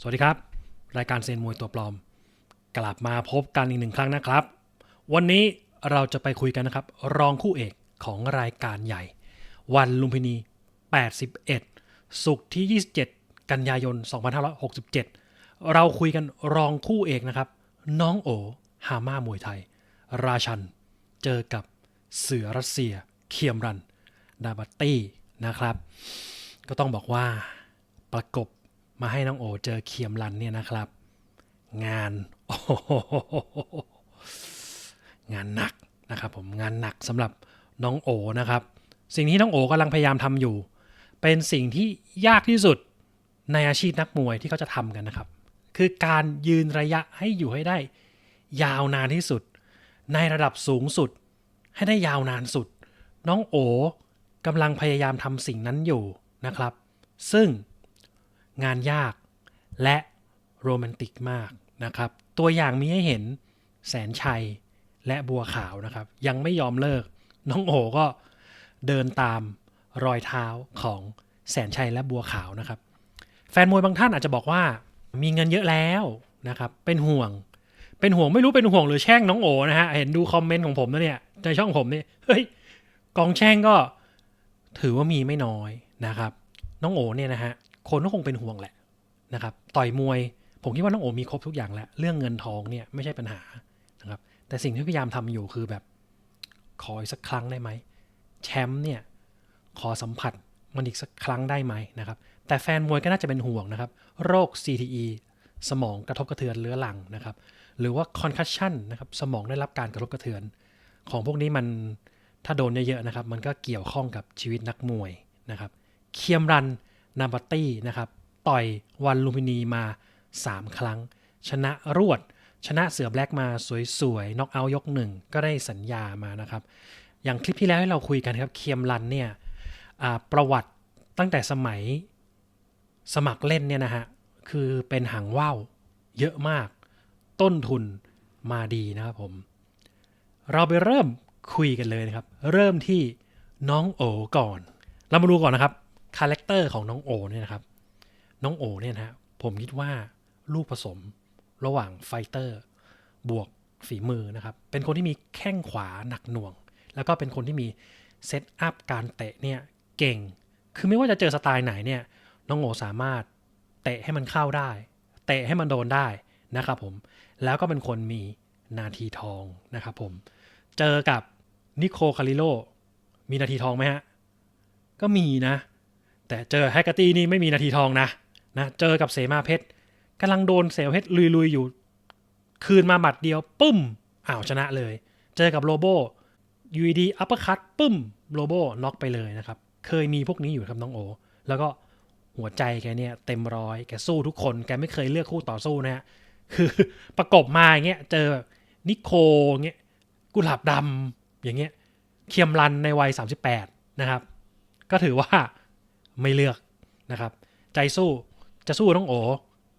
สวัสดีครับ รายการเซยนมวยตัวปลอม กลับมาพบกันอีกหนึ่งครั้งนะครับ วันนี้เราจะไปคุยกันนะครับ รองคู่เอกของรายการใหญ่ วันลุมพินี 81 สุกร์ที่ 27 กันยายน 2567 เราคุยกันรองคู่เอกนะครับ น้องโอฮาม่ามวยไทย ราชัน เจอกับเสือรัสเซีย เคียมรัน ดาบัตตี้นะครับ ก็ต้องบอกว่าประกบ มาให้น้องโอเจอเคียมรันเนี่ยนะครับ งานโอ้โหงานหนักนะครับผมงานหนักสำหรับน้องโอนะครับ สิ่งที่น้องโอกำลังพยายามทำอยู่ เป็นสิ่งที่ยากที่สุดในอาชีพนักมวยที่เขาจะทำกันนะครับ คือการยืนระยะให้อยู่ให้ได้ ยาวนานที่สุด ในระดับสูงสุด ให้ได้ยาวนานสุด น้องโอกำลังพยายามทำสิ่งนั้นอยู่นะครับ ซึ่ง งานยากและโรแมนติกมากนะครับ ตัวอย่างมีให้เห็นแสนชัยและบัวขาวนะครับ ยังไม่ยอมเลิก น้องโอก็เดินตามรอยเท้าของแสนชัยและบัวขาวนะครับ แฟนมวยบางท่านอาจจะบอกว่ามีเงินเยอะแล้วนะครับเป็นห่วง เป็นห่วงไม่รู้เป็นห่วงหรือแช่งน้องโอนะฮะเห็นดูคอมเมนต์ของผมนะเนี่ยในช่องผมเนี่ยเฮ้ยกองแช่งก็ถือว่ามีไม่น้อยนะครับ น้องโอเนี่ยนะฮะ คนก็คงเป็นห่วงแหละนะครับ ต่อยมวย ผมคิดว่าน้องโอมีครบทุกอย่างแล้ว เรื่องเงินทองเนี่ยไม่ใช่ปัญหานะครับ แต่สิ่งที่พยายามทำอยู่คือแบบขออีกสักครั้งได้ไหมแชมป์เนี่ยขอสัมผัสมันอีกสักครั้งได้ไหมนะครับ แต่แฟนมวยก็น่าจะเป็นห่วงนะครับ โรค CTE สมองกระทบกระเทือนเรื้อรังนะครับ หรือว่า concussion นะครับสมองได้รับการกระทบกระเทือน ของพวกนี้มันถ้าโดนเยอะๆนะครับ มันก็เกี่ยวข้องกับชีวิตนักมวยนะครับ เคียมรัน นาบัตตี้นะครับต่อยวันลุมินีมา 3 ครั้ง ชนะรวด ชนะเสือแบล็กมาสวยๆน็อกเอาท์ยกหนึ่งก็ได้สัญญามานะครับ อย่างคลิปที่แล้วที่เราคุยกันครับเคียมรันเนี่ยประวัติตั้งแต่สมัยสมัครเล่นเนี่ยนะฮะคือเป็นหางว่าวเยอะมาก ต้นทุนมาดีนะครับผม เราไปเริ่มคุยกันเลยนะครับ เริ่มที่น้องโอก่อน เรามาดูก่อนนะครับ คาแรคเตอร์ของน้องโอเนี่ยนะครับ น้องโอเนี่ยนะฮะผมคิดว่าลูกผสมระหว่างไฟเตอร์ บวกฝีมือนะครับ เป็นคนที่มีแข้งขวาหนักหน่วง แล้วก็เป็นคนที่มีเซตอัพการเตะเนี่ยเก่ง คือไม่ว่าจะเจอสไตล์ไหนเนี่ย น้องโอสามารถเตะให้มันเข้าได้ เตะให้มันโดนได้นะครับผม แล้วก็เป็นคนมีนาทีทองนะครับผม เจอกับนิโคคาริโลมีนาทีทองไหมฮะ ก็มีนะ แต่เจอแฮกเกอร์ตี้นี่ไม่มีนาทีทองนะนะ เจอกับเสมาเพชรกำลังโดนเสมาเพชรลุยๆอยู่ คืนมาบัดเดียวปึ้มอ้าวชนะเลย เจอกับโลโบยูดีอัปเปอร์คัตปึ้มโลโบน็อกไปเลยนะครับ เคยมีพวกนี้อยู่ครับน้องโอ แล้วก็หัวใจแกเนี่ยเต็มร้อยแกสู้ทุกคนแกไม่เคยเลือกคู่ต่อสู้นะฮะคือประกบมาอย่างเงี้ยเจอนิโคงเงี้ยกุหลาบดำอย่างเงี้ยเคียมรันในวัย 38 นะครับ ก็ถือว่า ไม่เลือกนะครับ ใจสู้จะสู้น้องโอ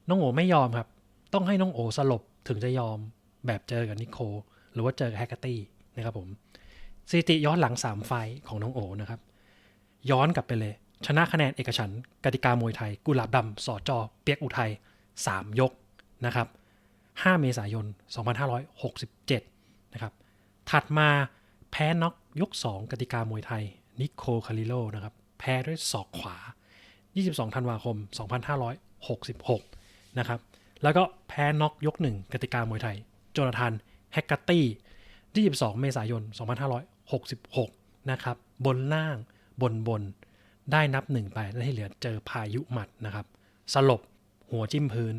น้องโอไม่ยอมครับ ต้องให้น้องโอสลบถึงจะยอมแบบเจอกับนิโค หรือว่าเจอกับแฮกเกอร์ตี้นะครับผมสถิติย้อนหลัง 3 ไฟของน้องโอนะครับ ย้อนกลับไปเลย ชนะคะแนนเอกฉันกติกามวยไทย กุหลาบดำสอจอ เปียกอุทัย 3 ยกนะครับ 5 เมษายน 2567 นะครับ ถัดมาแพ้น็อกยก 2 กติกามวยไทย นิโคคาริโลนะครับ แพ้ด้วยศอกขวา 22 ธันวาคม 2566 นะครับ แล้วก็แพ้น็อกยก1กติกามวยไทย โจนาธานแฮกเกอร์ตี้ 22 เมษายน 2566 นะครับ บนล่างบนบนได้นับหนึ่งไป แล้วที่เหลือเจอพายุหมัดนะครับ สลบหัวจิ้มพื้น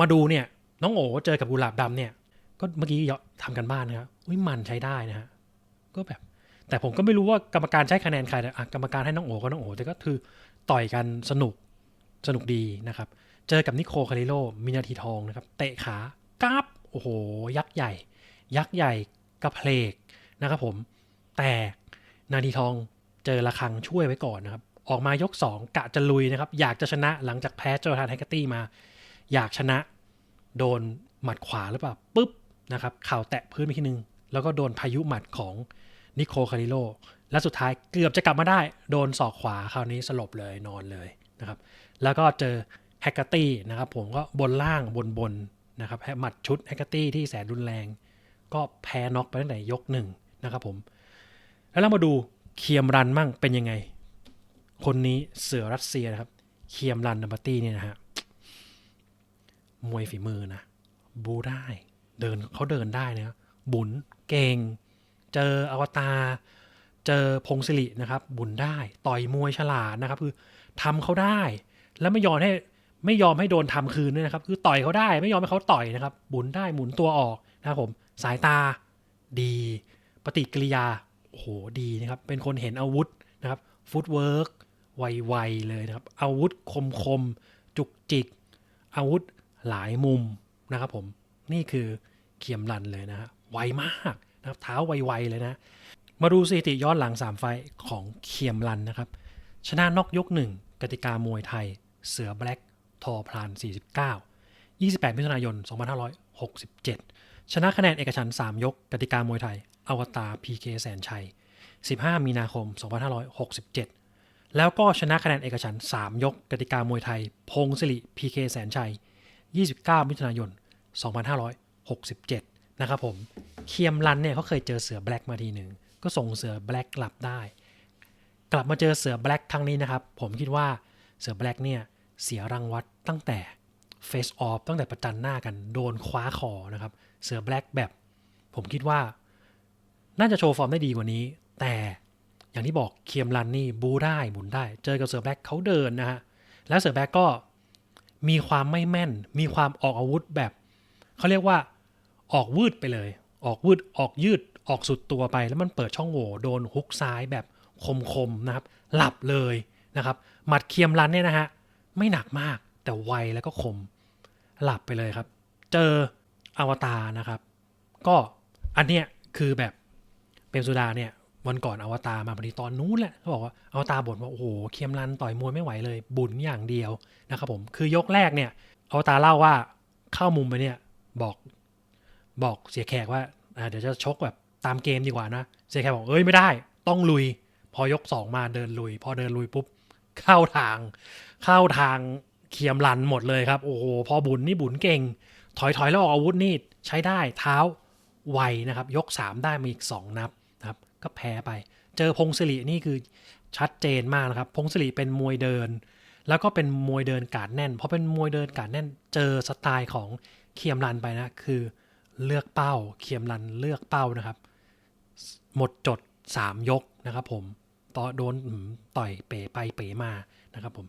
มาดูเนี่ย น้องโอเจอกับกุหลาบดำเนี่ย ก็เมื่อกี้ทำกันบ้านนะครับอุ้ยมันใช้ได้นะฮะก็แบบ แต่ผมก็ไม่รู้ว่ากรรมการใช้คะแนนใครนะอ่กรรมการให้น้องโอก็น้องโอแต่ก็คือต่อยกันสนุกสนุกดีนะครับ เจอกับนิโคคาริโลมินาทีทองนะครับ เตะขากราบโอ้โห ยักษ์ใหญ่ ยักษ์ใหญ่กระเพลกนะครับผม แต่นาทีทองเจอระคังช่วยไว้ก่อนนะครับ ออกมายก 2 กะจะลุยนะครับ อยากจะชนะหลังจากแพ้โจทานแฮกเกอร์ตี้มา อยากชนะโดนหมัดขวาหรือเปล่าปุ๊บนะครับ เข่าแตะพื้นไปทีนึง แล้วก็โดนพายุหมัดของ นิโคคาริโล และสุดท้ายเกือบจะกลับมาได้ โดนศอกขวาคราวนี้สลบเลยนอนเลยนะครับ แล้วก็เจอแฮกเกอร์ตี้นะครับ ผมก็บนล่างบนบนนะครับหมัดชุดแฮกเกอร์ตี้ที่แสนรุนแรง ก็แพ้น็อกไปตั้งแต่ยกหนึ่งนะครับผม แล้วเรามาดูเคียมรันมั่งเป็นยังไง คนนี้เสือรัสเซียนะครับ เคียมรันดัมบตตี้เนี่ยนะฮะมวยฝีมือนะ บูได้ เดินเขาเดินได้นะบุญเก่ง เจออวตารเจอพงศิรินะครับ บุญได้ต่อยมวยฉลาดนะครับ คือทำเขาได้ แล้วไม่ยอมให้ไม่ยอมให้โดนทำคืนด้วยนะครับ คือต่อยเขาได้ไม่ยอมให้เขาต่อยนะครับ บุญได้หมุนตัวออกนะครับผมสายตาดี ปฏิกิริยาโอ้โหดีนะครับ เป็นคนเห็นอาวุธนะครับฟุตเวิร์กไวๆเลยนะครับ อาวุธคมคมจุกจิก อาวุธหลายมุมนะครับผมนี่คือเคียมรันเลยนะฮะไวมาก นะครับเท้าไวๆเลยนะ มาดูสถิติย้อนหลัง 3 ไฟของเคียมรันนะครับ ชนะนอกยก 1 กติกามวยไทย เสือแบล็กทอพลาน 49 28 มิถุนายน 2567 ชนะคะแนนเอกฉัน 3 ยก กติกามวยไทย อวตารพีเคแสนชัย 15 มีนาคม 2567 แล้วก็ชนะคะแนนเอกฉัน 3 ยก กติกามวยไทย พงศิริพีเคแสนชัย 29 มิถุนายน 2567 นะครับผมเคียมรันเนี่ยเขาเคยเจอเสือแบล็กมาทีหนึ่งก็ส่งเสือแบล็กกลับได้ กลับมาเจอเสือแบล็กครั้งนี้นะครับ ผมคิดว่าเสือแบล็กเนี่ยเสียรังวัดตั้งแต่เฟสออฟตั้งแต่ประจันหน้ากันโดนคว้าคอนะครับ เสือแบล็กแบบ ผมคิดว่า น่าจะโชว์ฟอร์มได้ดีกว่านี้ แต่อย่างที่บอกเคียมรันนี่บูได้หมุนได้ เจอกับเสือแบล็กเขาเดินนะฮะแล้วเสือแบล็กก็มีความไม่แม่น มีความออกอาวุธแบบเขาเรียกว่า ออกวืดไปเลย ออกวืดออกยืดออกสุดตัวไป แล้วมันเปิดช่องโหว่โดนฮุกซ้ายแบบคมๆนะครับ หลับเลยนะครับ หมัดเคียมรันเนี่ยนะฮะไม่หนักมากแต่ไวแล้วก็คม หลับไปเลยครับ เจออวตารนะครับ ก็อันเนี้ยคือแบบเป็นสุดาเนี่ยวันก่อนอวตารมาพอดีตอนนู้นแหละเขาบอกว่าอวตารบ่นว่าโอ้โหเคียมรันต่อยมวยไม่ไหวเลย บุญอย่างเดียวนะครับผมคือยกแรกเนี่ยอวตารเล่าว่าเข้ามุมไปเนี่ยบอก บอกเสียแขกว่าเดี๋ยวจะชกแบบตามเกมดีกว่านะ เสียแขกบอกเอ้ยไม่ได้ ต้องลุย พอยกสองมาเดินลุย พอเดินลุยปุ๊บเข้าทาง เข้าทางเคียมรันหมดเลยครับ โอ้โหพอบุญนี่บุญเก่ง ถอยถอยแล้วออกอาวุธนี่ใช้ได้เท้าไวนะครับ ยก 3 ได้มาอีก 2 นับนะครับ ก็แพ้ไป เจอพงศิรินี่คือชัดเจนมากนะครับ พงศิริเป็นมวยเดิน แล้วก็เป็นมวยเดินการแน่นพอเป็นมวยเดินการแน่น เจอสไตล์ของเคียมรันไปนะ คือ เลือกเป้า เคียมรันเลือกเป้านะครับ หมดจด 3 ยกนะครับผมต่อโดนต่อยเป๋ไปเป๋มานะครับผม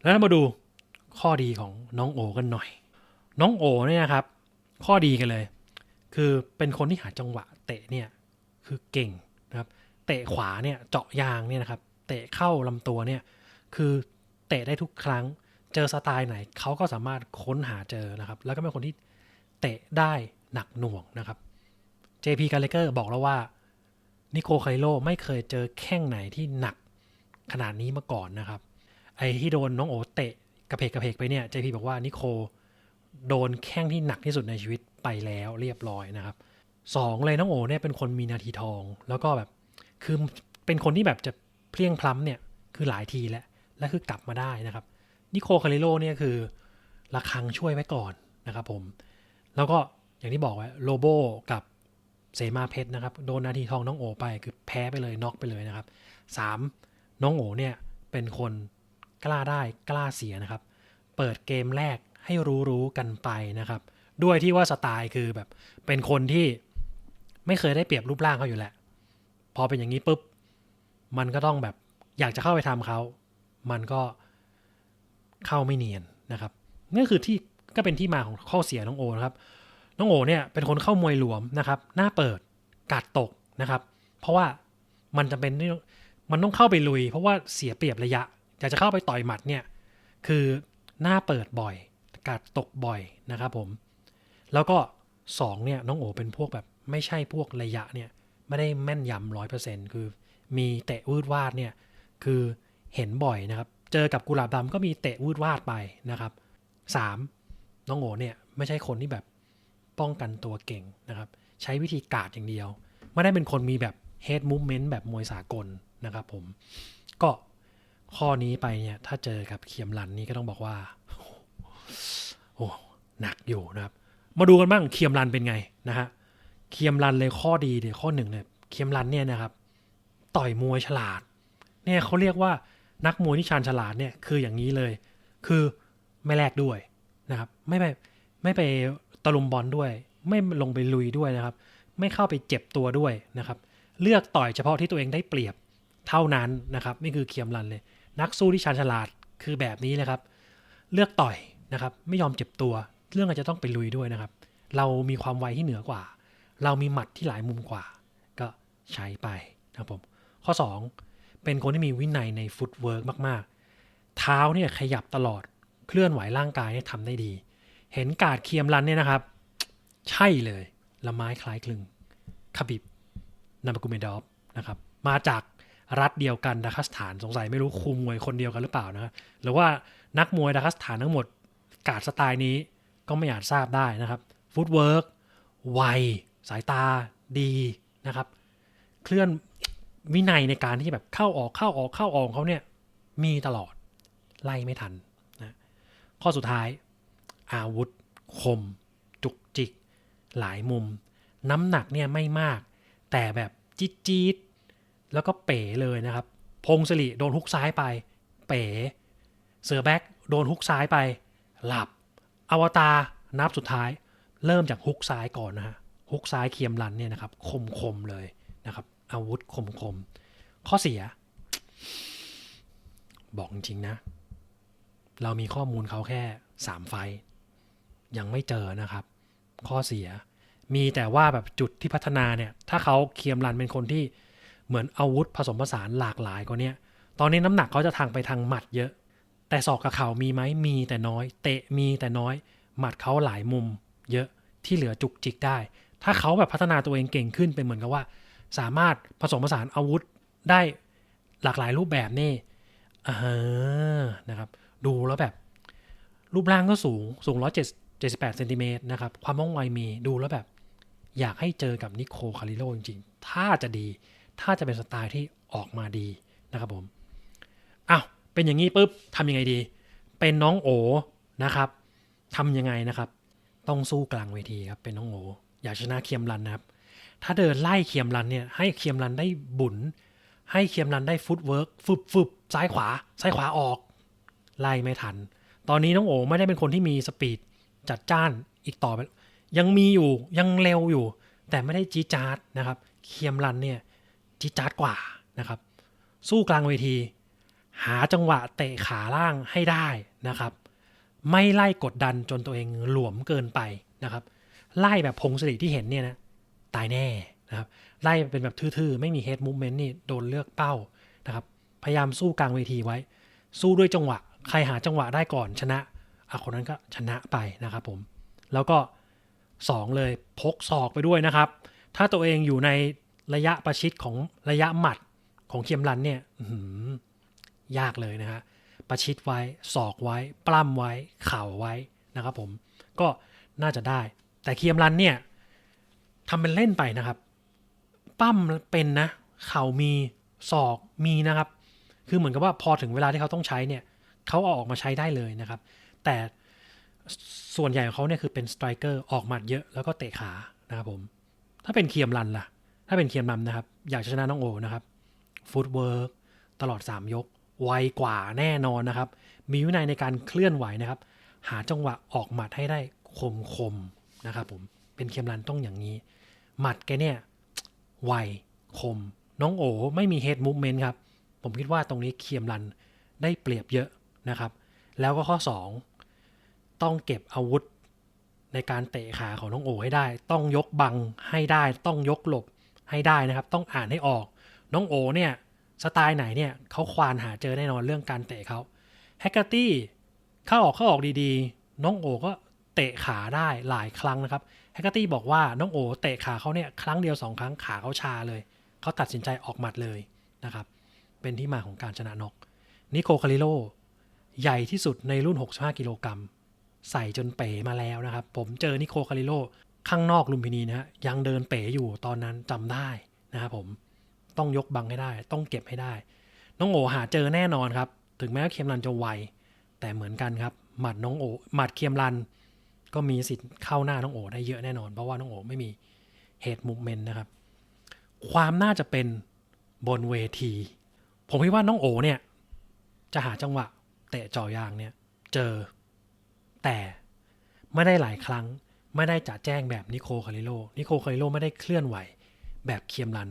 แล้วมาดูข้อดีของน้องโอกันหน่อย น้องโอเนี่ยนะครับ ข้อดีกันเลย คือเป็นคนที่หาจังหวะเตะเนี่ยคือเก่งนะครับ เตะขวาเนี่ยเจาะยางเนี่ยนะครับ เตะเข้าลำตัวเนี่ยคือเตะได้ทุกครั้ง เจอสไตล์ไหนเขาก็สามารถค้นหาเจอนะครับ แล้วก็เป็นคนที่เตะได้ หนักหน่วงนะครับ JP g a l l a g h e r บอกแล้วว่านิโคไคโลไม่เคยเจอแข้งไหนที่หนักขนาดนี้มาก่อนนะครับ ไอ้ที่โดนน้องโอเตะกระเพกกระเพกไปเนี่ย JP บอกว่านิโคโดนแข้งที่หนักที่สุดในชีวิตไปแล้วเรียบร้อยนะครับสองเลยน้องโอเนี่ยเป็นคนมีนาทีทอง แล้วก็แบบคือเป็นคนที่แบบจะเพลียงพล้ำเนี่ยคือหลายทีแล้วและคือกลับมาได้นะครับนิโคคาริโลเนี่ยคือระคังช่วยไว้ก่อนนะครับผม แล้วก็ อย่างที่บอกไว้โลโบกับเสมาเพชรนะครับ โดนนาทีทองน้องโอไปคือแพ้ไปเลยน็อกไปเลยนะครับสามน้องโอเนี่ยเป็นคนกล้าได้กล้าเสียนะครับ เปิดเกมแรกให้รู้รู้ๆกันไปนะครับ ด้วยที่ว่าสไตล์คือแบบเป็นคนที่ไม่เคยได้เปรียบรูปร่างเขาอยู่แหละ พอเป็นอย่างนี้ปุ๊บ มันก็ต้องแบบอยากจะเข้าไปทำเขา มันก็เข้าไม่เนียนนะครับนี่คือที่ก็เป็นที่มาของข้อเสียน้องโอนะครับ น้องโอเนี่ยเป็นคนเข้ามวยหลวมนะครับ หน้าเปิดกาดตกนะครับ เพราะว่ามันจะเป็นมันต้องเข้าไปลุย เพราะว่าเสียเปรียบระยะอยากจะเข้าไปต่อยหมัดเนี่ยคือหน้าเปิดบ่อยกาดตกบ่อยนะครับผม แล้วก็สองเนี่ยน้องโอเป็นพวกแบบไม่ใช่พวกระยะเนี่ยไม่ได้แม่นยำร้อยเปอร์เซ็นต์คือมีเตะวืดวาดเนี่ยคือเห็นบ่อยนะครับ เจอกับกุหลาบดำก็มีเตะวืดวาดไปนะครับสามน้องโอเนี่ยไม่ใช่คนที่แบบ ป้องกันตัวเก่งนะครับ ใช้วิธีกาดอย่างเดียว ไม่ได้เป็นคนมีแบบ head movement แบบมวยสากลนะครับผม ก็ข้อนี้ไปเนี่ยถ้าเจอกับเคียมรันนี่ก็ต้องบอกว่า โอ้โหหนักอยู่นะครับ มาดูกันบ้างเคียมรันเป็นไงนะฮะเคียมรันเลยข้อดีเลยวข้อหนึ่งเนี่ยเคียมรันเนี่ยนะครับ ต่อยมวยฉลาด เนี่ยเขาเรียกว่านักมวยที่ชาญฉลาดเนี่ยคืออย่างนี้เลย คือไม่แลกด้วยนะครับ ไม่ไปไม่ไป ตะลุมบอลด้วย ไม่ลงไปลุยด้วยนะครับ ไม่เข้าไปเจ็บตัวด้วยนะครับ เลือกต่อยเฉพาะที่ตัวเองได้เปรียบเท่านั้นนะครับนี่คือเคียมรันเลย นักสู้ที่ชาญฉลาดคือแบบนี้เลยครับ เลือกต่อยนะครับ ไม่ยอมเจ็บตัว เรื่องอาจจะต้องไปลุยด้วยนะครับ เรามีความไวที่เหนือกว่า เรามีหมัดที่หลายมุมกว่า ก็ใช้ไปนะครับผมข้อ 2 เป็นคนที่มีวินัยในฟุตเวิร์กมาก ๆ เท้าเนี่ยขยับตลอดเคลื่อนไหวร่างกายเนี่ยทำได้ดี เห็นกาดเคียมรันเนี่ยนะครับ ใช่เลย ละไม้คล้ายคลึงคาบิบนาบากุเมดอฟนะครับ มาจากรัฐเดียวกันดาคัสถานสงสัยไม่รู้คุมมวยคนเดียวกันหรือเปล่านะหรือว่านักมวยดาคัสถานทั้งหมด กาดสไตล์นี้ก็ไม่อาจทราบได้นะครับฟุตเวิร์กไวสายตาดีนะครับ เคลื่อนวินัยในการที่แบบเข้าออกเข้าออกเข้าออกเขาเนี่ยมีตลอดไล่ไม่ทันนะข้อสุดท้าย อาวุธ คม จุกจิก หลายมุม น้ำหนักเนี่ยไม่มาก แต่แบบจี๊ดจี๊ดแล้วก็เป๋เลยนะครับ พงศริโดนฮุกซ้ายไป เป๋ เสือแบ็กโดนฮุกซ้ายไป หลับ อวตารนับสุดท้าย เริ่มจากฮุกซ้ายก่อนนะฮะฮุกซ้ายเคียมรันเนี่ยนะครับ คมคมเลยนะครับ อาวุธคมคมข้อเสีย บอกจริงๆนะ เรามีข้อมูลเขาแค่สามไฟ ยังไม่เจอนะครับ ข้อเสีย มีแต่ว่าแบบจุดที่พัฒนาเนี่ย ถ้าเขาเคียมรันเป็นคนที่เหมือนอาวุธผสมผสานหลากหลายกว่านี้ตอนนี้น้ำหนักเขาจะทางไปทางหมัดเยอะ แต่ศอกกับเข่ามีไหมมีแต่น้อย เตะมีแต่น้อย หมัดเขาหลายมุม เยอะที่เหลือจุกจิกได้ ถ้าเขาแบบพัฒนาตัวเองเก่งขึ้นเป็นเหมือนกับว่า สามารถผสมผสานอาวุธได้หลากหลายรูปแบบนี่อ่านะครับ ดูแล้วแบบ รูปร่างก็สูงสูง178เซนติเมตรนะครับ ความว่องไวมีดูแล้วแบบ อยากให้เจอกับนิโคคาริโลจริงๆ ถ้าจะดี ถ้าจะเป็นสไตล์ที่ออกมาดีนะครับผมอ้าวเป็นอย่างนี้ปุ๊บทำยังไงดี เป็นน้องโอนะครับทำยังไงนะครับ ต้องสู้กลางเวทีครับ เป็นน้องโออยากชนะเคียมรันนะครับ ถ้าเดินไล่เคียมรันเนี่ย ให้เคียมรันได้บุญให้เคียมรันได้ฟุตเวิร์กฟึบฟึบซ้ายขวา ซ้ายขวาออก ไล่ไม่ทัน ตอนนี้น้องโอไม่ได้เป็นคนที่มีสปีด จัดจ้านอีกต่อไป ยังมีอยู่ยังเร็วอยู่ แต่ไม่ได้จีจาร์ดนะครับ เคียมรันเนี่ยจีจาร์ดกว่านะครับ สู้กลางเวที หาจังหวะเตะขาล่างให้ได้นะครับ ไม่ไล่กดดันจนตัวเองหลวมเกินไปนะครับ ไล่แบบพงศริที่เห็นเนี่ยนะตายแน่นะครับ ไล่เป็นแบบทื่อๆ ไม่มี head movement นี่โดนเลือกเป้านะครับ พยายามสู้กลางเวทีไว้ สู้ด้วยจังหวะ ใครหาจังหวะได้ก่อนชนะ คนนั้นก็ชนะไปนะครับผม แล้วก็ 2 เลยพกศอกไปด้วยนะครับ ถ้าตัวเองอยู่ในระยะประชิดของระยะหมัดของเคียมรันเนี่ยยากเลยนะฮะประชิดไว้ศอกไว้ ปล้ำไว้เข่าไว้นะครับผมก็น่าจะได้ แต่เคียมรันเนี่ยทำเป็นเล่นไปนะครับ ปั้มเป็นนะ เข่ามีศอกมีนะครับ คือเหมือนกับว่าพอถึงเวลาที่เขาต้องใช้เนี่ยเขาเอาออกมาใช้ได้เลยนะครับ แต่ส่วนใหญ่ของเขาเนี่ยคือเป็นสไตรเกอร์ออกหมัดเยอะแล้วก็เตะขานะครับผม ถ้าเป็นเคียมรันล่ะ ถ้าเป็นเคียมรันนะครับ อยากชนะน้องโอนะครับฟุตเวิร์กตลอด 3 ยก ไวกว่าแน่นอนนะครับ มีวินัยในการเคลื่อนไหวนะครับ หาจังหวะออกหมัดให้ได้คมคมๆนะครับผมเป็นเคียมรันต้องอย่างนี้ หมัดแกเนี่ยไวคม น้องโอไม่มี head movement ครับ ผมคิดว่าตรงนี้เคียมรันได้เปรียบเยอะนะครับ แล้วก็ข้อ 2 ต้องเก็บอาวุธในการเตะขาของน้องโอให้ได้ ต้องยกบังให้ได้ ต้องยกหลบให้ได้นะครับ ต้องอ่านให้ออก น้องโอเนี่ยสไตล์ไหนเนี่ยเขาควานหาเจอแน่นอนเรื่องการเตะเขาแฮกเกอร์ตี้เข้าออกเข้าออกดีๆ น้องโอก็เตะขาได้หลายครั้งนะครับแฮกเกอร์ตี้บอกว่าน้องโอเตะขาเขาเนี่ยครั้งเดียวสองครั้งขาเขาชาเลยเขาตัดสินใจออกหมัดเลยนะครับเป็นที่มาของการชนะนกนิโคคาริโลใหญ่ที่สุดในรุ่น 65 กิโลกรัม ใส่จนเป๋มาแล้วนะครับ ผมเจอนิโคคาริโลข้างนอกลุมพินีนะฮะยังเดินเป๋อยู่ตอนนั้นจำได้นะครับผมต้องยกบังให้ได้ ต้องเก็บให้ได้ น้องโอหาเจอแน่นอนครับ ถึงแม้ว่าเคียมรันจะไว แต่เหมือนกันครับ หมัดน้องโอหมัดเคียมรัน ก็มีสิทธิ์เข้าหน้าน้องโอได้เยอะแน่นอน เพราะว่าน้องโอไม่มีเฮดมูเมนต์นะครับ ความน่าจะเป็นบนเวที ผมคิดว่าน้องโอเนี่ย จะหาจังหวะเตะจ่อยางเนี่ย เจอ แต่ไม่ได้หลายครั้งไม่ได้จะแจ้งแบบนิโคคาริโลนิโคคาริโลไม่ได้เคลื่อนไหวแบบเคียมรัน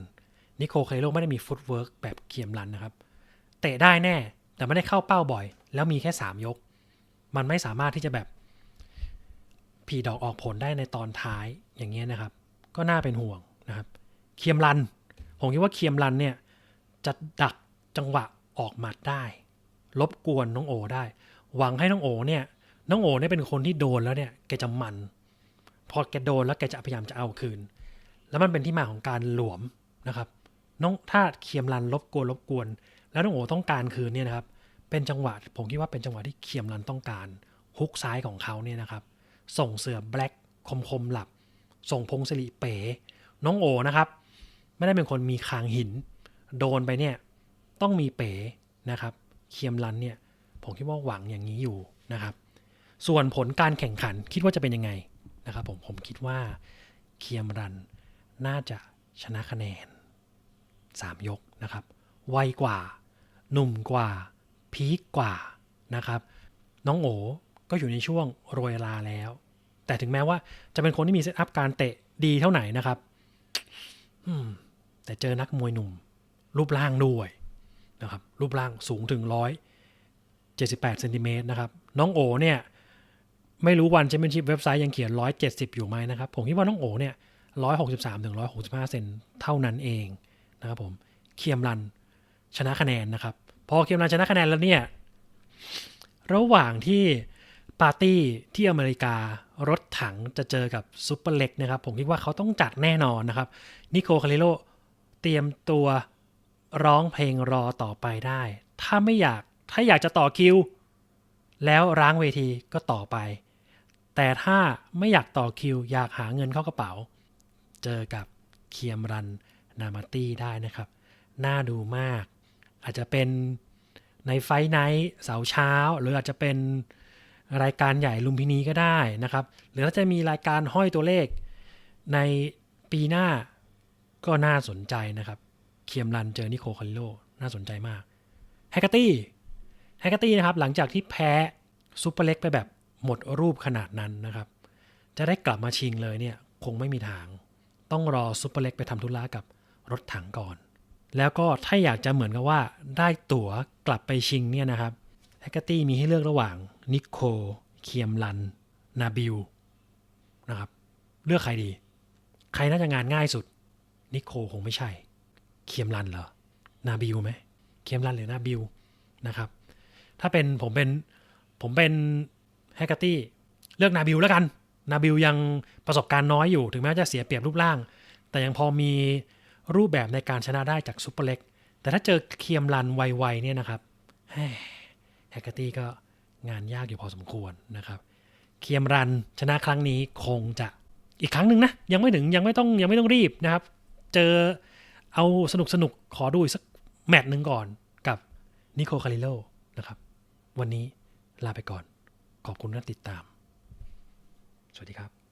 นิโคคาริโลไม่ได้มีฟุตเวิร์กแบบเคียมรันนะครับ เตะได้แน่ แต่ไม่ได้เข้าเป้าบ่อย แล้วมีแค่ 3 ยก มันไม่สามารถที่จะแบบผีดอกออกผลได้ในตอนท้ายอย่างเงี้ยนะครับ ก็น่าเป็นห่วงนะครับ เคียมรัน ผมคิดว่าเคียมรันเนี่ยจะดักจังหวะออกหมัดได้รบกวนน้องโอได้ หวังให้น้องโอเนี่ย น้องโอเนี่ยเป็นคนที่โดนแล้วเนี่ยแกจะมัน พอแกโดนแล้วแกจะพยายามจะเอาคืน แล้วมันเป็นที่มาของการหลวมนะครับ น้องถ้าเคียมรันรบกวนรบกวน แล้วน้องโอต้องการคืนเนี่ยนะครับ เป็นจังหวะผมคิดว่าเป็นจังหวะที่เคียมรันต้องการฮุกซ้ายของเขาเนี่ยนะครับ ส่งเสือแบล็กคมคมๆหลับ ส่งพงศิริเป๋ น้องโอนะครับ ไม่ได้เป็นคนมีคางหิน โดนไปเนี่ยต้องมีเป๋นะครับ เคียมรันเนี่ยผมคิดว่าหวังอย่างนี้อยู่นะครับ ส่วนผลการแข่งขันคิดว่าจะเป็นยังไงนะครับผมผมคิดว่าเคียมรันน่าจะชนะคะแนน 3 ยกนะครับไวกว่า หนุ่มกว่า พีคกว่านะครับ น้องโอก็อยู่ในช่วงโรยลาแล้ว แต่ถึงแม้ว่าจะเป็นคนที่มีเซตอัพการเตะดีเท่าไหนนะครับอืมแต่เจอนักมวยหนุ่ม รูปร่างด้วยนะครับ รูปร่างสูงถึงร้อยเจ็ดสิบแปดเซนติเมตรนะครับ น้องโอเนี่ย ไม่รู้วันแชมเปี้ยนชิพเว็บไซต์ยังเขียน 170 อยู่ไหมนะครับ ผมคิดว่าน้องโอเนี่ย163ถึง165 เซนเท่านั้นเองนะครับผมเคียมรันชนะคะแนนนะครับ พอเคียมรันชนะคะแนนแล้วเนี่ย ระหว่างที่ปาร์ตี้ที่อเมริการถถังจะเจอกับซูเปอร์เล็กนะครับ ผมคิดว่าเขาต้องจัดแน่นอนนะครับนิโคคาริโลเตรียมตัวร้องเพลงรอต่อไปได้ ถ้าไม่อยากถ้าอยากจะต่อคิว แล้วร้างเวทีก็ต่อไป แต่ถ้าไม่อยากต่อคิวอยากหาเงินเข้ากระเป๋า เจอกับเคียมรันนามาตี้ได้นะครับ น่าดูมาก อาจจะเป็นในไฟท์ไนท์เสาร์เช้า หรืออาจจะเป็นรายการใหญ่ลุมพินีก็ได้นะครับ หรือถ้าจะมีรายการห้อยตัวเลขในปีหน้าก็น่าสนใจนะครับ เคียมรันเจอนิโคคาริโลน่าสนใจมากแฮกเกอร์ตี้แฮกเกอร์ตี้นะครับ หลังจากที่แพ้ซูเปอร์เล็กไปแบบ หมดรูปขนาดนั้นนะครับ จะได้กลับมาชิงเลยเนี่ยคงไม่มีทาง ต้องรอซูเปอร์เล็กไปทำธุระกับรถถังก่อน แล้วก็ถ้าอยากจะเหมือนกับว่าได้ตั๋วกลับไปชิงเนี่ยนะครับแฮกเกอร์ตี้มีให้เลือกระหว่างนิโคเคียมรัน นาบิลนะครับ เลือกใครดี ใครน่าจะงานง่ายสุด นิโคคงไม่ใช่ เคียมรันเหรอ นาบิลไหมเคียมรันหรือนาบิลนะครับ ถ้าเป็นผมเป็นผมเป็น แฮกเกอร์ตี้เลือกนาบิลแล้วกัน นาบิลยังประสบการณ์น้อยอยู่ถึงแม้จะเสียเปรียบรูปร่าง แต่ยังพอมีรูปแบบในการชนะได้จากซูเปอร์เล็ก แต่ถ้าเจอเคียมรันไวๆเนี่ยนะครับแฮกเกอร์ตี้ก็งานยากอยู่พอสมควรนะครับ เคียมรันชนะครั้งนี้คงจะอีกครั้งหนึ่งนะ ยังไม่ถึงยังไม่ต้องยังไม่ต้องรีบนะครับ เจอเอาสนุกสนุกขอดูอีกสักแมตช์หนึ่งก่อนกับนิโคคาริโลนะครับ วันนี้ลาไปก่อน ขอบคุณที่ติดตาม สวัสดีครับ